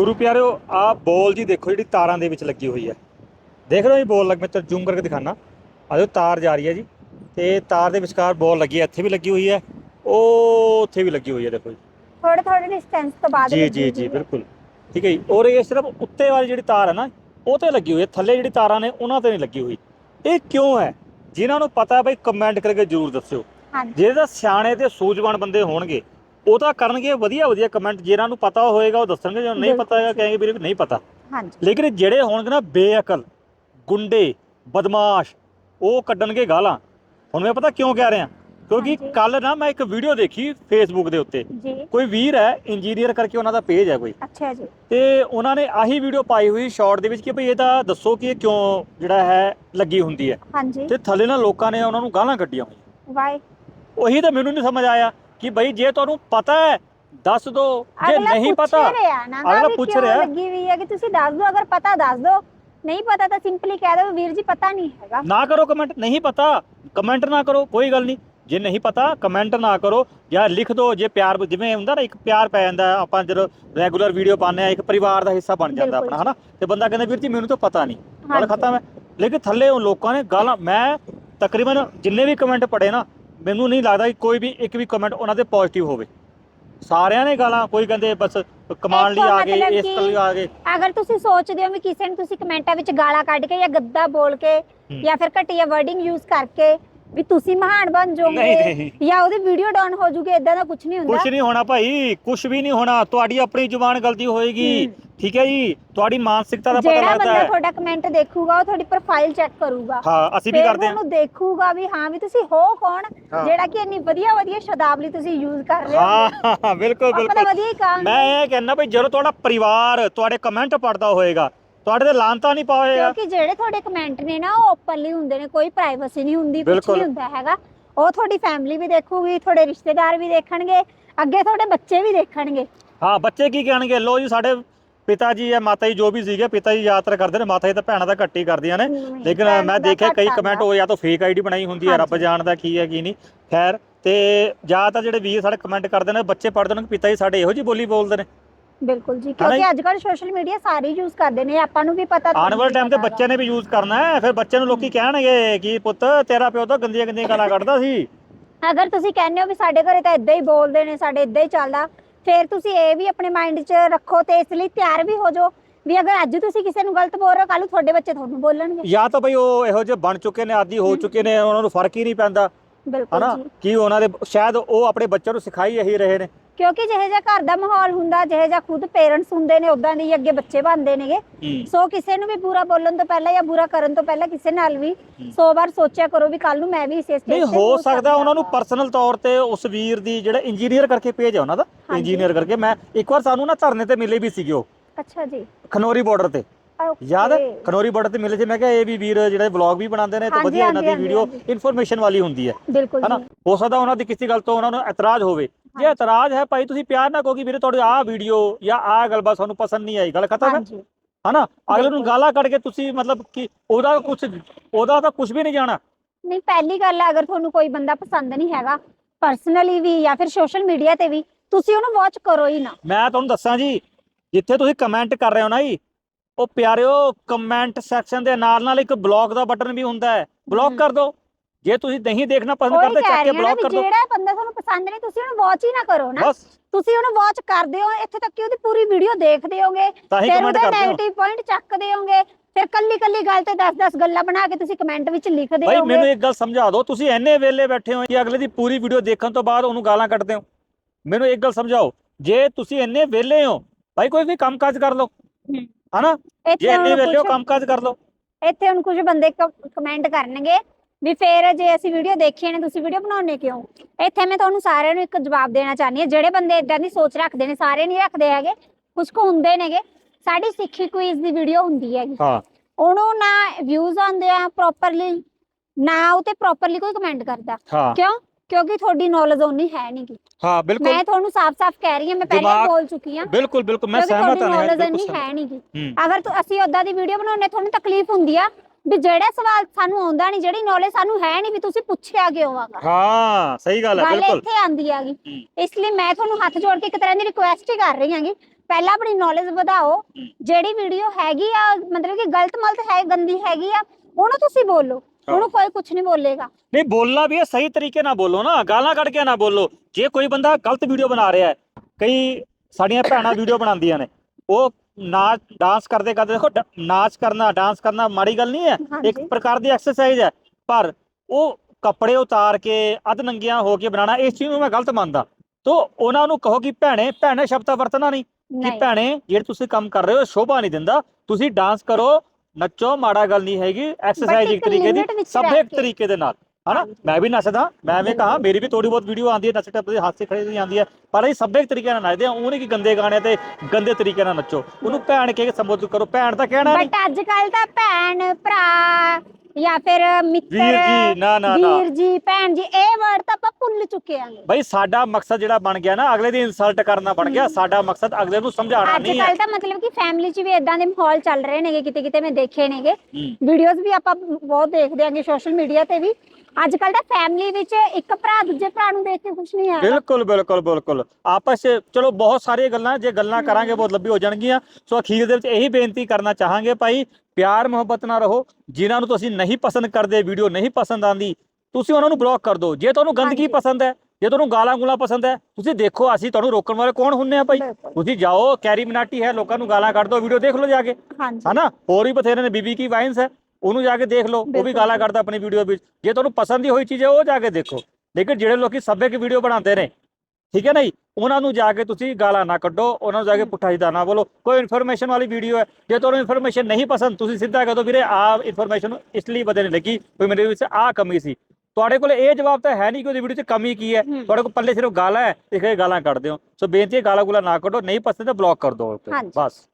ਗੁਰੂ ਪਿਆਰਿਓ ਆ ਬੋਲ ਜੀ ਦੇਖੋ ਜਿਹੜੀ ਤਾਰਾਂ ਦੇ ਵਿੱਚ ਲੱਗੀ ਹੋਈ ਹੈ। ਦੇਖ ਰਹੇ ਹੋ ਜੀ ਬੋਲ ਲੱਗ ਮੈਂ ਤੁਹਾਨੂੰ ਜ਼ੂਮ ਕਰਕੇ ਦਿਖਾਣਾ ਆਜੋ ਤਾਰ ਜਾ ਰਹੀ ਹੈ ਜੀ ਤੇ ਤਾਰ ਦੇ ਵਿਚਕਾਰ ਬੋਲ ਲੱਗੀ ਹੈ ਇੱਥੇ ਵੀ ਲੱਗੀ ਹੋਈ ਹੈ ਉਹ ਉੱਥੇ ਵੀ ਲੱਗੀ ਹੋਈ ਹੈ ਦੇਖੋ ਜੀ। ਥੋੜੇ ਥੋੜੇ ਡਿਸਟੈਂਸ ਤੋਂ ਬਾਅਦ ਜੀ ਜੀ ਜੀ ਬਿਲਕੁਲ। ਠੀਕ ਹੈ ਜੀ ਔਰ ਇਹ ਸਿਰਫ ਉੱਤੇ ਵਾਲੀ ਜਿਹੜੀ ਤਾਰ ਹੈ ਨਾ ਉਹ ਤੇ ਲੱਗੀ ਹੋਈ ਹੈ ਥੱਲੇ ਜਿਹੜੀ ਤਾਰਾਂ ਨੇ ਉਹਨਾਂ ਤੇ ਨਹੀਂ ਲੱਗੀ ਹੋਈ। ਇਹ ਕਿਉਂ ਹੈ? ਜਿਨ੍ਹਾਂ ਨੂੰ ਪਤਾ ਹੈ ਬਈ ਕਮੈਂਟ ਕਰਕੇ ਜ਼ਰੂਰ ਦੱਸਿਓ। ਜਿਹੜੇ ਤਾਂ ਸਿਆਣੇ ਤੇ ਸੂਝਵਾਨ ਬੰਦੇ ਹੋਣਗੇ ਉਹ ਤਾਂ ਕਰਨਗੇ ਵਧੀਆ ਵਧੀਆ ਕਮੈਂਟ ਜਿਹਨਾਂ ਨੂੰ ਪਤਾ ਹੋਏਗਾ ਉਹ ਦੱਸਣਗੇ ਨੂੰ ਨਹੀਂ ਪਤਾ ਹੈਗਾ ਕਹੇਗੇ ਵੀਰੇ ਨਹੀਂ ਪਤਾ। ਹਾਂਜੀ। ਲੇਕਿਨ ਜਿਹੜੇ ਹੋਣਗੇ ਨਾ ਬੇਅਕਲ ਗੁੰਡੇ ਬਦਮਾਸ਼ ਉਹ ਕੱਢਣਗੇ ਗਾਲਾਂ। ਹੁਣ ਮੈਂ ਪਤਾ ਕਿਉਂ ਕਹਿ ਰਿਹਾ? ਕਿਉਂਕਿ। ਕੱਲ ਨਾ ਮੈਂ ਇੱਕ ਵੀਡੀਓ ਦੇਖੀ ਫੇਸਬੁੱਕ ਦੇ ਉੱਤੇ। ਜੀ। ਕੋਈ ਵੀਰ ਹੈ ਇੰਜੀਨੀਅਰ ਕਰਕੇ ਉਹਨਾਂ ਦਾ ਪੇਜ ਹੈ ਕੋਈ। ਅੱਛਾ ਜੀ। ਤੇ ਉਹਨਾਂ ਨੇ ਆਹੀ ਵੀਡੀਓ ਪਾਈ ਹੋਈ ਸ਼ਾਰਟ ਦੇ ਵਿੱਚ ਕਿ ਭਈ ਇਹ ਤਾਂ ਦੱਸੋ ਕਿ ਇਹ ਕਿਉਂ ਜਿਹੜਾ ਹੈ ਲੱਗੀ ਹੁੰਦੀ ਹੈ। ਹਾਂਜੀ। ਤੇ ਥੱਲੇ ਨਾ ਲੋਕਾਂ ਨੇ ਉਹਨਾਂ ਨੂੰ ਗਾਲਾਂ ਕੱਢੀਆਂ ਹੋਈਆਂ। ਵਾਈ ਉਹੀ ਤਾਂ ਮੈਨੂੰ ਨਹੀਂ ਸਮਝ ਆਇਆ। ਕਿ ਭਈ ਜੇ ਤੁਹਾਨੂੰ ਪਤਾ ਹੈ ਦੱਸ ਦੋ। ਜੇ ਨਹੀਂ ਪਤਾ ਅਗਲਾ ਪੁੱਛ ਰਿਹਾ। ਲੱਗੀ ਹੋਈ ਹੈ ਕਿ ਤੁਸੀਂ ਦੱਸ ਦਿਓ ਅਗਰ ਪਤਾ ਦੱਸ ਦਿਓ ਨਹੀਂ ਪਤਾ ਤਾਂ ਸਿੰਪਲੀ ਕਹਿ ਦਿਓ ਵੀਰ ਜੀ ਪਤਾ ਨਹੀਂ ਹੈਗਾ। ਨਾ ਕਰੋ ਕਮੈਂਟ ਨਹੀਂ ਪਤਾ। ਕਮੈਂਟ ਨਾ ਕਰੋ ਕੋਈ ਗੱਲ ਨਹੀਂ। ਜੇ ਨਹੀਂ ਪਤਾ ਕਮੈਂਟ ਨਾ ਕਰੋ। ਜਾਂ ਲਿਖ ਦਿਓ ਜੇ ਪਿਆਰ ਜਿਵੇਂ ਹੁੰਦਾ ਨਾ ਇੱਕ ਪਿਆਰ ਪੈ ਜਾਂਦਾ ਆਪਾਂ ਜਦੋਂ ਰੈਗੂਲਰ ਵੀਡੀਓ ਪਾਉਂਦੇ ਆ ਇੱਕ ਪਰਿਵਾਰ ਦਾ ਹਿੱਸਾ ਬਣ ਜਾਂਦਾ ਆਪਣਾ ਹਨਾ? ਤੇ ਬੰਦਾ ਕਹਿੰਦਾ ਵੀਰ ਜੀ ਮੈਨੂੰ ਤਾਂ ਪਤਾ ਨਹੀਂ। ਗੱਲ। ਖਤਮ ਹੈ। ਲੇਕਿਨ ਥੱਲੇ ਉਹ ਲੋਕਾਂ ਨੇ ਗਾਲਾਂ ਮੈਂ ਤਕਰੀਬਨ ਜਿੰਨੇ ਵੀ ਕਮੈਂਟ ਪੜੇ ਨਾ ਮੈਨੂੰ ਨਹੀਂ ਲੱਗਦਾ ਕਿ ਕੋਈ ਵੀ ਇੱਕ ਵੀ ਕਮੈਂਟ ਉਹਨਾਂ ਦੇ ਪੋਜ਼ਿਟਿਵ ਹੋਵੇ ਸਾਰਿਆਂ ਨੇ ਗਾਲਾਂ ਕੋਈ ਕਹਿੰਦੇ ਬਸ ਕਮਾਉਣ ਲਈ ਆ ਗਏ ਇਸ ਲਈ ਆ ਗਏ ਅਗਰ ਤੁਸੀਂ ਸੋਚਦੇ ਹੋ ਵੀ ਕਿਸੇ ਨੂੰ ਤੁਸੀਂ ਕਮੈਂਟਾਂ ਵਿੱਚ ਗਾਲਾਂ ਕੱਢ ਕੇ ਜਾਂ ਗੱਦਾ ਬੋਲ ਕੇ। ਜਾਂ ਫਿਰ ਘਟੀਆ ਵਰਡਿੰਗ ਯੂਜ਼ ਕਰਕੇ ਵੀ ਤੁਸੀਂ ਮਹਾਨ ਬਣ ਜਾਓਗੇ ਨਹੀਂ ਜਾਂ ਉਹਦੀ ਵੀਡੀਓ ਡਾਊਨ ਹੋ ਜੂਗੀ ਇਦਾਂ ਦਾ ਕੁਝ ਨਹੀਂ ਹੁੰਦਾ। ਕੁਝ ਨਹੀਂ ਹੋਣਾ ਭਾਈ ਕੁਝ ਵੀ ਨਹੀਂ ਹੋਣਾ। ਤੁਹਾਡੀ ਆਪਣੀ ਜ਼ੁਬਾਨ ਗਲਤੀ ਹੋਏਗੀ। ਠੀਕ ਹੈ ਜੀ? ਤੁਹਾਡੀ ਮਾਨਸਿਕਤਾ ਦਾ ਪਤਾ ਜਿਹੜਾ ਲੱਗਦਾ ਬੰਦਾ ਹੈ। ਤੁਹਾਡਾ ਕਮੈਂਟ ਦੇਖੂਗਾ ਉਹ ਤੁਹਾਡੀ ਪ੍ਰੋਫਾਈਲ ਚੈੱਕ ਕਰੂਗਾ। ਹਾਂ ਅਸੀਂ ਵੀ ਫਿਰ ਕਰਦੇ ਹਾਂ। ਉਹਨੂੰ ਦੇਖੂਗਾ ਵੀ ਹਾਂ ਵੀ ਤੁਸੀਂ ਹੋ ਕੌਣ? ਹਾਂ। ਜਿਹੜਾ ਕਿ ਇੰਨੀ ਵਧੀਆ ਵਧੀਆ ਸ਼ਬਦਾਵਲੀ ਤੁਸੀਂ ਯੂਜ਼ ਕਰ ਰਹੇ ਹੋ। ਹਾਂ ਹਾਂ, ਬਿਲਕੁਲ ਆਪਾਂ ਤਾਂ ਬਿਲਕੁਲ। ਵਧੀਆ ਹੀ ਕਹਾਂਗੇ। ਮੈਂ ਇਹ ਕਹਿੰਦਾ ਭਾਈ ਜਦੋਂ ਤੁਹਾਡਾ ਪਰਿਵਾਰ ਤੁਹਾਡੇ ਕਮੈਂਟ ਪੜਦਾ ਹੋਏਗਾ ਤੁਹਾਡੇ ਤੇ ਲਾਂਤਾ ਨਹੀਂ ਪਾਵੇਗਾ ਕਿਉਂਕਿ ਜਿਹੜੇ ਤੁਹਾਡੇ ਕਮੈਂਟ ਨੇ ਨਾ ਉਹ ਓਪਨਲੀ ਹੁੰਦੇ ਨੇ ਕੋਈ ਪ੍ਰਾਈਵੇਸੀ ਨਹੀਂ ਹੁੰਦੀ ਕੁਝ ਬਿਲਕੁਲ। ਨਹੀਂ ਹੁੰਦਾ ਹੈਗਾ। ਉਹ ਤੁਹਾਡੀ ਫੈਮਿਲੀ ਵੀ ਦੇਖੂਗੀ ਤੁਹਾਡੇ ਰਿਸ਼ਤੇਦਾਰ ਵੀ ਦੇਖਣਗੇ ਅੱਗੇ ਤੁਹਾਡੇ ਬੱਚੇ ਵੀ ਦੇਖਣਗੇ। ਹਾਂ ਬੱਚੇ ਕੀ ਕਹਿਣਗੇ? ਲੋ ਜੀ ਸਾਡੇ ਪਿਤਾ ਜੀ ਜਾਂ ਮਾਤਾ ਜੀ ਜੋ ਵੀ ਸੀਗੇ ਪਿਤਾ ਜੀ ਯਾਤਰਾ ਕਰਦੇ ਨੇ ਮਾਤਾ ਜੀ ਤਾਂ ਭੈਣਾਂ ਤਾਂ ਘੱਟ ਹੀ ਕਰਦੀਆਂ ਨੇ। ਲੇਕਿਨ ਭੈਣਾਂ ਮੈਂ ਦਾ ਦੇਖਿਆ ਘੱਟ ਕਈ ਆਉਂਦਾ। ਕਮੈਂਟ ਉਹ ਜਾਂ ਤਾਂ ਫੇਕ ਆਈਡੀ ਬਣਾਈ ਹੁੰਦੀ ਹੈ ਰੱਬ ਹਾਂਜੀ। ਜਾਣਦਾ ਕੀ ਹੈ ਕੀ ਨਹੀਂ। ਖੈਰ ਤੇ ਜਾਂ ਤਾਂ ਜਿਹੜੇ ਵੀਰ ਸਾਡੇ ਕਮੈਂਟ ਕਰਦੇ ਨੇ ਬੱਚੇ ਪੜ੍ਹਦੇ ਨੇ ਕਿ ਪਿਤਾ ਜੀ ਸਾਡੇ ਇਹੋ ਜੀ ਬੋਲੀ ਬੋਲਦੇ ਨੇ। ਬਿਲਕੁਲ ਜੀ? ਕਿਉਂਕਿ ਅੱਜ ਕੱਲ ਸੋਸ਼ਲ ਮੀਡੀਆ ਸਾਰੇ ਯੂਜ਼ ਕਰਦੇ ਨੇ ਆਪਾਂ ਨੂੰ ਵੀ ਪਤਾ ਆਉਣ ਵਾਲੇ ਟਾਈਮ ਤੇ ਬੱਚੇ ਨੇ ਵੀ ਯੂਜ਼ ਕਰਨਾ ਹੈ ਫਿਰ ਬੱਚੇ ਨੂੰ ਲੋਕੀ ਕਹਿਣਗੇ ਕਿ ਪੁੱਤ ਤੇਰਾ ਪਿਓ ਤਾਂ ਗੰਦੀਆਂ ਗੰਦੀਆਂ ਗਾਲਾਂ ਕੱਢਦਾ ਸੀ। ਅਗਰ ਤੁਸੀਂ ਕਹਿੰਦੇ ਹੋ ਵੀ ਸਾਡੇ ਘਰੇ ਤਾਂ ਇਦਾਂ ਹੀ ਬੋਲਦੇ ਨੇ ਸਾਡੇ ਇਦਾਂ ਹੀ ਚੱਲਦਾ ਫਿਰ ਤੁਸੀਂ ਇਹ ਵੀ ਆਪਣੇ ਮਾਈਂਡ 'ਚ ਰੱਖੋ ਤੇ ਇਸ ਲਈ ਤਿਆਰ ਵੀ ਹੋ ਜਾਓ ਵੀ ਅਗਰ ਅੱਜ ਤੁਸੀਂ ਕਿਸੇ ਨੂੰ ਗਲਤ ਬੋਲ ਰਹੇ ਹੋ ਕੱਲ ਨੂੰ ਤੁਹਾਡੇ ਬੱਚੇ ਤੁਹਾਨੂੰ ਬੋਲਣਗੇ। ਜਾਂ ਤਾਂ ਬਈ ਉਹ ਇਹੋ ਜਿਹੇ ਬਣ ਚੁੱਕੇ ਨੇ ਆਦੀ ਹੋ ਚੁੱਕੇ ਨੇ ਉਹਨਾਂ ਨੂੰ ਫ਼ਰਕ ਹੀ ਨਹੀਂ ਪੈਂਦਾ। ਬਿਲਕੁਲ ਜੀ। ਕਿ ਉਹਨਾਂ ਦੇ ਸ਼ਾਇਦ ਉਹ ਆਪਣੇ ਬੱਚਿਆਂ ਨੂੰ ਸਿਖਾਈ ਇਹੀ ਰਹੇ ਨੇ। ਕਿਉਂਕਿ ਜਿਹੇ ਜਿਹਾ ਘਰ ਦਾ ਮਾਹੌਲ ਹੁੰਦਾ ਜਿਹੇ ਜਿਹਾ ਖੁਦ ਪੇਰੈਂਟਸ ਹੁੰਦੇ ਨੇ ਉਦਾਂ ਦੇ ਹੀ ਅੱਗੇ ਬੱਚੇ ਬਣਦੇ ਨੇਗੇ। ਸੋ ਕਿਸੇ ਨੂੰ ਵੀ ਬੁਰਾ ਬੋਲਣ ਤੋਂ ਪਹਿਲਾਂ ਜਾਂ ਬੁਰਾ ਕਰਨ ਤੋਂ ਪਹਿਲਾਂ ਕਿਸੇ ਨਾਲ ਵੀ 100 ਵਾਰ ਸੋਚਿਆ ਕਰੋ ਵੀ ਕੱਲ ਨੂੰ ਮੈਂ ਵੀ ਇਸੇ ਸਟੇਜ ਨਹੀਂ ਤੇ ਹੋ ਸਕਦਾ ਉਹਨਾਂ ਨੂੰ। ਪਰਸਨਲ ਤੌਰ ਤੇ ਉਸ ਵੀਰ ਦੀ ਜਿਹੜਾ ਇੰਜੀਨੀਅਰ ਕਰਕੇ ਪੇਜ ਹੈ ਉਹਨਾਂ ਦਾ। ਇੰਜੀਨੀਅਰ ਕਰਕੇ। ਮੈਂ ਇੱਕ ਵਾਰ ਸਾਨੂੰ ਨਾ ਧਰਨੇ ਤੇ ਮਿਲੇ ਵੀ ਸੀਗੇ ਉਹ। ਅੱਛਾ ਜੀ। ਖਨੋਰੀ ਬਾਰਡਰ ਤੇ। ਯਾਦ ਖਨੋਰੀ ਬਾਰਡਰ ਤੇ ਮਿਲੇ ਸੀ। ਮੈਂ ਕਿਹਾ ਇਹ ਵੀ ਵੀਰ ਜਿਹੜੇ ਵਲੌਗ ਵੀ ਬਣਾਉਂਦੇ ਨੇ ਤੇ ਵਧੀਆ ਇਹਨਾਂ ਦੀ ਵੀਡੀਓ। ਇਨਫੋਰਮੇਸ਼ਨ ਵਾਲੀ ਹੁੰਦੀ ਹੈ। ਹਨਾ? ਹੋ ਸਕਦਾ ਉਹਨਾਂ ਦੀ ਕਿਸੇ ਗੱਲ ਤੋਂ ਉਹਨਾਂ ਨੂੰ ਇਤਰਾਜ਼ ਹੋਵੇ। ਜੇ। ਇਤਰਾਜ਼ ਹੈ ਭਾਈ ਤੁਸੀਂ ਪਿਆਰ ਨਾ ਕਹੋ ਕਿ ਵੀਰੇ ਤੁਹਾਡੀ ਆਹ ਵੀਡੀਓ ਜਾਂ ਆਹ ਗੱਲਬਾਤ ਸਾਨੂੰ ਪਸੰਦ ਨਹੀਂ ਆਈ ਗੱਲ ਖਤਮ ਹੈ? ਹਾਂਜੀ। ਹਨਾ? ਅਗਲੇ ਨੂੰ। ਗਾਲਾਂ ਕੱਢ ਕੇ ਤੁਸੀਂ ਮਤਲਬ ਕਿ ਉਹਦਾ ਕੁਝ ਉਹਦਾ ਤਾਂ ਕੁਝ ਵੀ ਨਹੀਂ ਜਾਣਾ। ਨਹੀਂ ਪਹਿਲੀ ਗੱਲ ਹੈ ਅਗਰ ਤੁਹਾਨੂੰ ਕੋਈ ਬੰਦਾ ਪਸੰਦ ਨਹੀਂ ਹੈਗਾ ਪਰਸਨਲੀ ਵੀ ਜਾਂ ਫਿਰ ਸੋਸ਼ਲ ਮੀਡੀਆ ਤੇ ਵੀ ਤੁਸੀਂ ਉਹਨੂੰ ਵਾਚ ਕਰੋ ਹੀ ਨਾ। ਮੈਂ ਤੁਹਾਨੂੰ ਦੱਸਾਂ ਜੀ ਜਿੱਥੇ ਤੁਸੀਂ ਕਮੈਂਟ ਕਰ ਰਹੇ ਹੋ ਨਾ ਜੀ ਉਹ ਪਿਆਰਿਓ ਕਮੈਂਟ ਸੈਕਸ਼ਨ ਦੇ ਨਾਲ ਨਾਲ ਇੱਕ ਬਲੌਕ ਦਾ ਬਟਨ ਵੀ ਹੁੰਦਾ ਹੈ। ਬਲੌਕ। ਕਰ ਦਿਓ। ਜੇ ਤੁਸੀਂ ਨਹੀਂ ਦੇਖਣਾ ਪਸੰਦ ਕਰਦੇ ਕਹਿ ਚੱਕ ਕੇ ਰਹੀ ਹੈ ਨਾ ਬਲੌਕ ਵੀ ਕਰ ਦਿਓ। ਜਿਹੜਾ ਬੰਦਾ ਤੁਹਾਨੂੰ ਪਸੰਦ ਨਹੀਂ ਤੁਸੀਂ ਉਹਨੂੰ ਵਾਚ ਹੀ ਨਾ ਕਰੋ ਨਾ। ਬਸ। ਤੁਸੀਂ ਉਹਨੂੰ ਵਾਚ ਕਰਦੇ ਹੋ ਇੱਥੇ ਤੱਕ ਕਿ ਉਹਦੀ ਪੂਰੀ ਵੀਡੀਓ ਦੇਖਦੇ ਹੋਗੇ ਤਾਂ ਹੀ ਫਿਰ ਉਹਦਾ ਕਰਦੇ ਹੋ 네ਗੇਟਿਵ ਪੁਆਇੰਟ ਚੱਕਦੇ ਹੋਗੇ ਫਿਰ ਕੱਲੀ ਕੱਲੀ ਗੱਲ ਤੇ 10-10 ਗੱਲਾਂ ਬਣਾ ਕੇ ਤੁਸੀਂ ਕਮੈਂਟ ਵਿੱਚ ਲਿਖਦੇ ਭਾਈ ਮੈਨੂੰ ਹੋਗੇ ਇੱਕ ਗੱਲ ਸਮਝਾ ਦਿਓ ਤੁਸੀਂ ਐਨੇ ਵੇਲੇ ਬੈਠੇ ਹੋ ਕਿ ਅਗਲੇ ਦੀ ਪੂਰੀ ਵੀਡੀਓ ਦੇਖਣ ਤੋਂ ਬਾਅਦ ਉਹਨੂੰ ਗਾਲਾਂ ਕੱਢਦੇ ਹੋ। ਮੈਨੂੰ ਇੱਕ ਗੱਲ ਸਮਝਾਓ ਜੇ ਤੁਸੀਂ ਐਨੇ ਵੇਲੇ ਹੋ ਭਾਈ ਕੋਈ ਵੀ ਕੰਮਕਾਜ ਕਰ ਲਓ। ਹਨਾ? ਜੇ ਇੱਥੇ ਐਨੇ ਹੁਣ ਵੇਲੇ ਹੋ ਕੁਛ ਕੰਮਕਾਜ ਕਰ ਲਓ। ਇੱਥੇ ਹੁਣ ਕੁਝ ਬੰਦੇ ਕਮੈਂਟ ਕਰਨਗੇ ਵੀ ਫੇਰ ਜੇ ਅਸੀਂ ਵੀਡੀਓ ਦੇਖੀ ਨੇ ਤੁਸੀਂ ਵੀਡੀਓ ਬਣਾਉਣੇ ਕਿਉਂ? ਇੱਥੇ ਮੈਂ ਤੁਹਾਨੂੰ ਸਾਰਿਆਂ ਨੂੰ ਇੱਕ ਜਵਾਬ ਦੇਣਾ ਚਾਹਨੀ ਹਾਂ। ਜਿਹੜੇ ਬੰਦੇ ਇਦਾਂ ਦੀ ਸੋਚ ਰੱਖਦੇ ਨੇ ਸਾਰੇ ਨਹੀਂ ਰੱਖਦੇ ਹੈਗੇ ਕੁਝ ਕੁ ਹੁੰਦੇ ਨੇਗੇ। ਸਾਡੀ ਸਿੱਖੀ ਕੁਇਜ਼ ਦੀ ਵੀਡੀਓ ਹੁੰਦੀ ਹੈਗੀ। ਹਾਂ। ਉਹਨੂੰ ਨਾ ਵਿਊਜ਼ ਆਉਂਦੇ ਆ ਪ੍ਰੋਪਰਲੀ ਨਾ ਉਹ ਤੇ ਪ੍ਰੋਪਰਲੀ ਕੋਈ ਕਮੈਂਟ ਕਰਦਾ। ਹਾਂ। ਕਿਉਂ? ਕਿਉਂਕਿ ਤੁਹਾਡੀ ਨੌਲੇਜ ਉਨੀ ਹੈ ਨਹੀਂਗੀ ਹਾਂ ਬਿਲਕੁਲ। ਮੈਂ ਤੁਹਾਨੂੰ ਸਾਫ਼-ਸਾਫ਼ ਕਹਿ ਰਹੀ ਹਾਂ ਮੈਂ ਪਹਿਲਾਂ ਬੋਲ ਚੁੱਕੀ ਹਾਂ। ਬਿਲਕੁਲ ਬਿਲਕੁਲ ਮੈਂ ਸਹਿਮਤ ਤੁਹਾਡੀ ਹਾਂ ਨੌਲੇਜ ਨਹੀਂਗੀ ਅਗਰ ਅਸੀਂ ਉਦਾਂ ਦੀ ਵੀਡੀਓ ਬਣਾਉਣੇ ਤੁਹਾਨੂੰ ਤਕਲੀਫ ਹੁੰਦੀ ਆ। ਵੀ ਜਿਹੜਾ ਸਵਾਲ ਸਾਨੂੰ ਆਉਂਦਾ ਨਹੀਂ ਜਿਹੜੀ ਨੌਲੇਜ ਸਾਨੂੰ ਹੈ ਨਹੀਂ ਵੀ ਤੁਸੀਂ ਪੁੱਛਿਆ ਕਿਉਂ ਆਗਾ ਹਾਂ ਸਹੀ ਗੱਲ ਹੈ ਗੱਲ ਬਿਲਕੁਲ। ਇੱਥੇ ਆਂਦੀ ਆਗੀ। ਇਸ ਲਈ ਮੈਂ ਤੁਹਾਨੂੰ ਹੱਥ ਜੋੜ ਕੇ ਇੱਕ ਤਰ੍ਹਾਂ ਦੀ ਰਿਕੁਐਸਟ ਹੀ ਕਰ ਰਹੀ ਹਾਂਗੀ ਪਹਿਲਾਂ ਆਪਣੀ ਨੌਲੇਜ ਵਧਾਓ। ਜਿਹੜੀ ਵੀਡੀਓ ਹੈਗੀ ਆ ਮਤਲਬ ਕਿ ਗਲਤ ਮਲਤ ਹੈ ਗੰਦੀ ਹੈਗੀ ਆ ਉਹਨੂੰ ਤੁਸੀਂ ਬੋਲੋ। ਉਹਨੂੰ ਕੋਈ ਕੁਝ ਨਹੀਂ ਬੋਲੇਗਾ। ਨਹੀਂ ਬੋਲਣਾ ਵੀ ਹੈ ਸਹੀ ਤਰੀਕੇ ਨਾਲ ਬੋਲੋ ਨਾ। ਗਾਲਾਂ ਕੱਢ ਕੇ ਨਾ ਬੋਲੋ। ਜੇ ਕੋਈ ਬੰਦਾ ਗਲਤ ਵੀਡੀਓ ਬਣਾ ਰਿਹਾ ਹੈ ਕਈ ਸਾਡੀਆਂ ਭੈਣਾਂ ਵੀਡੀਓ ਬਣਾਉਂਦੀਆਂ ਨੇ ਉਹ ਨਾਚ ਡਾਂਸ ਕਰਦੇ ਕਰਦੇ ਦੇਖੋ ਡ- ਨਾਚ ਕਰਨਾ ਡਾਂਸ ਕਰਨਾ ਮਾੜੀ ਗੱਲ ਨਹੀਂ ਹੈ। ਇੱਕ ਹਾਂਜੀ ਪ੍ਰਕਾਰ ਦੀ ਐਕਸਰਸਾਈਜ਼ ਹੈ। ਪਰ ਉਹ ਕੱਪੜੇ ਉਤਾਰ ਕੇ ਅਧ ਨੰਗੀਆਂ ਹੋ ਕੇ ਬਣਾਉਣਾ ਇਸ ਚੀਜ਼ ਨੂੰ ਮੈਂ ਗਲਤ ਮੰਨਦਾ। ਤੋ ਉਹਨਾਂ ਨੂੰ ਕਹੋ ਕਿ ਭੈਣੇ ਭੈਣੇ ਸ਼ਬਦ ਵਰਤਣਾ ਨਹੀਂ। ਕਿ ਨਹੀਂ। ਭੈਣੇ ਜਿਹੜੇ ਤੁਸੀਂ ਕੰਮ ਕਰ ਰਹੇ ਹੋ ਸ਼ੋਭਾ ਨਹੀਂ ਦਿੰਦਾ। ਤੁਸੀਂ ਡਾਂਸ ਕਰੋ ਨੱਚੋ ਮਾੜਾ ਗੱਲ ਨਹੀਂ ਹੈਗੀ। ਐਕਸਰਸਾਈਜ਼ ਇੱਕ ਇੱਕ ਤਰੀਕੇ ਦੀ limit ਵਿੱਚ ਸਭ ਰਹਿ ਇੱਕ ਕੇ। ਤਰੀਕੇ ਦੇ ਨਾਲ। ਹਨਾ। ਮੈਂ ਵੀ ਨੱਚਦਾ ਮੈਂ ਵੀ। ਕਹਾ ਮੇਰੀ ਵੀ ਥੋੜੀ ਬਹੁਤ ਵੀਡੀਓ ਆਉਂਦੀ ਹੈ ਨੱਚ ਟੱਪ ਦੇ ਹਾਸੇ ਖੜੇ ਦੀ ਆਉਂਦੀ ਹੈ ਪਰ ਅਸੀਂ ਸਭ ਤਰੀਕੇ ਨਾਲ ਨੱਚਦੇ ਆ ਉਹ ਨਹੀਂ ਕਿ ਗੰਦੇ ਗਾਣੇ ਤੇ ਗੰਦੇ ਤਰੀਕੇ ਨਾਲ ਨੱਚੋ ਉਹਨੂੰ ਭੈਣ ਕੇ ਸੰਬੋਧਨ ਕਰੋ ਭੈਣ ਤਾਂ ਕਹਿਣਾ ਨਹੀਂ ਬਟ ਅੱਜ ਕੱਲ ਤਾਂ ਭੈਣ ਭਰਾ ਜਾਂ ਫਿਰ ਮਿੱਤਰ ਵੀਰ ਜੀ ਨਾ ਨਾ ਨਾ ਵੀਰ ਜੀ ਭੈਣ ਜੀ ਇਹ ਵਰਡ ਤਾਂ ਆਪਾਂ ਭੁੱਲ ਚੁੱਕੇ ਆਂ ਬਈ ਸਾਡਾ ਮਕਸਦ ਜਿਹੜਾ ਬਣ ਗਿਆ ਨਾ ਅਗਲੇ ਦੀ ਇਨਸਲਟ ਕਰਨਾ ਬਣ ਗਿਆ। ਸਾਡਾ ਮਕਸਦ ਅਗਲੇ ਨੂੰ ਸਮਝਾਉਣਾ ਅੱਜ ਨਹੀਂ ਹੈ ਕੱਲ ਤਾਂ ਮਤਲਬ ਕਿ ਫੈਮਿਲੀ 'ਚ ਵੀ ਇਦਾਂ ਦੇ ਮਾਹੌਲ ਚੱਲ ਰਹੇ ਨੇਗੇ ਕਿਤੇ ਕਿਤੇ ਮੈਂ ਦੇਖੇ ਨੇਗੇ। ਵੀਡੀਓਜ਼ ਵੀ ਆਪਾਂ ਬਹੁਤ ਦੇਖਦੇ ਆਂਗੇ ਸੋਸ਼ਲ ਮੀਡੀਆ ਤੇ ਵੀ ਅੱਜ ਕੱਲ ਤਾਂ ਫੈਮਿਲੀ ਵਿੱਚ ਇੱਕ ਭਰਾ ਦੂਜੇ ਭਰਾ ਨੂੰ ਦੇਖ ਕੇ ਖੁਸ਼ ਨਹੀਂ ਆ ਬਿਲਕੁਲ ਬਿਲਕੁਲ ਬਿਲਕੁਲ। ਆਪਸ 'ਚ ਚਲੋ ਬਹੁਤ ਸਾਰੀਆਂ ਗੱਲਾਂ ਜੇ ਗੱਲਾਂ ਕਰਾਂਗੇ ਬਹੁਤ ਲੰਬੀ ਹੋ ਜਾਣਗੀਆਂ। ਸੋ ਅਖੀਰ ਦੇ ਵਿੱਚ ਇਹੀ ਬੇਨਤੀ ਕਰਨਾ ਚਾਹਾਂਗੇ ਭਾਈ ਪਿਆਰ ਮੁਹੱਬਤ ਨਾਲ ਰਹੋ। ਜਿਨ੍ਹਾਂ ਨੂੰ ਤੁਸੀਂ ਨਹੀਂ ਪਸੰਦ ਕਰਦੇ ਵੀਡੀਓ ਨਹੀਂ ਪਸੰਦ ਆਂਦੀ ਤੁਸੀਂ ਉਹਨਾਂ ਨੂੰ ਬਲੌਕ ਕਰ ਦਿਓ। ਜੇ ਤੁਹਾਨੂੰ ਗੰਦਗੀ। ਪਸੰਦ ਹੈ ਜੇ ਤੁਹਾਨੂੰ ਗਾਲਾਂ ਗੁਲਾਂ ਪਸੰਦ ਹੈ ਤੁਸੀਂ ਦੇਖੋ ਅਸੀਂ ਤੁਹਾਨੂੰ ਰੋਕਣ ਵਾਲੇ ਕੌਣ ਹੁੰਨੇ ਆ ਭਾਈ। ਤੁਸੀਂ ਜਾਓ ਕੈਰੀ ਮਿਨਾਟੀ ਹੈ ਲੋਕਾਂ ਨੂੰ ਗਾਲਾਂ ਕੱਢ ਦਿਓ ਵੀਡੀਓ ਦੇਖ ਲਓ ਜਾ ਕੇ। ਹਾਂਜੀ। ਹਨਾ? ਹੋਰ ਵੀ ਬਥੇਰੇ ਨੇ ਬੀਬੀ ਕੀ ਵਾਈਨਸ ਹੈ। ਉਹਨੂੰ ਜਾ ਕੇ ਦੇਖ ਲਓ ਉਹ ਵੀ। ਗਾਲਾਂ ਕੱਢਦਾ ਆਪਣੀ ਵੀਡੀਓ ਵਿੱਚ। ਜੇ ਤੁਹਾਨੂੰ ਪਸੰਦ ਹੀ ਹੋਈ ਚੀਜ਼ ਹੈ ਉਹ ਜਾ ਕੇ ਦੇਖੋ। ਲੇਕਿਨ ਜਿਹੜੇ ਲੋਕੀ ਸੱਭਿਅਕ ਵੀਡੀਓ ਬਣਾਉਂਦੇ ਨੇ ਠੀਕ ਹੈ ਨਾ ਜੀ? ਉਹਨਾਂ ਨੂੰ ਜਾ ਕੇ ਤੁਸੀਂ ਗਾਲਾਂ ਨਾ ਕੱਢੋ ਉਹਨਾਂ ਨੂੰ ਜਾ ਕੇ। ਪੁੱਠਾ ਸਿੱਧਾ ਨਾ ਬੋਲੋ। ਕੋਈ ਇਨਫੋਰਮੇਸ਼ਨ ਵਾਲੀ ਵੀਡੀਓ ਹੈ। ਜੇ ਤੁਹਾਨੂੰ ਇਨਫੋਰਮੇਸ਼ਨ ਨਹੀਂ ਪਸੰਦ ਤੁਸੀਂ ਸਿੱਧਾ ਕਹੋ ਵੀਰੇ ਆ ਇਨਫੋਰਮੇਸ਼ਨ ਇਸ ਲਈ ਬਦਲ ਨਹੀਂ ਲੱਗੀ ਕੋਈ ਮੇਰੇ ਵਿੱਚ ਆ ਕਮੀ ਸੀ। ਤੁਹਾਡੇ ਕੋਲ ਇਹ ਜਵਾਬ ਤਾਂ ਹੈ ਨਹੀਂ ਕਿ ਉਹਦੀ ਵੀਡੀਓ 'ਚ ਕਮੀ ਕੀ ਹੈ। ਤੁਹਾਡੇ ਕੋਲ ਪੱਲੇ ਸਿਰਫ ਗਾਲਾਂ ਹੈ ਤੇ ਗਾਲਾਂ ਕੱਢਦੇ ਹੋ। ਸੋ ਬੇਨਤੀ ਹੈ ਗਾਲਾਂ ਗੁਲਾ ਨਾ ਕੱਢੋ ਨਹੀਂ ਪਸੰਦ ਤਾਂ ਬਲੌਕ ਕਰ ਦਿਓ। ਬਸ।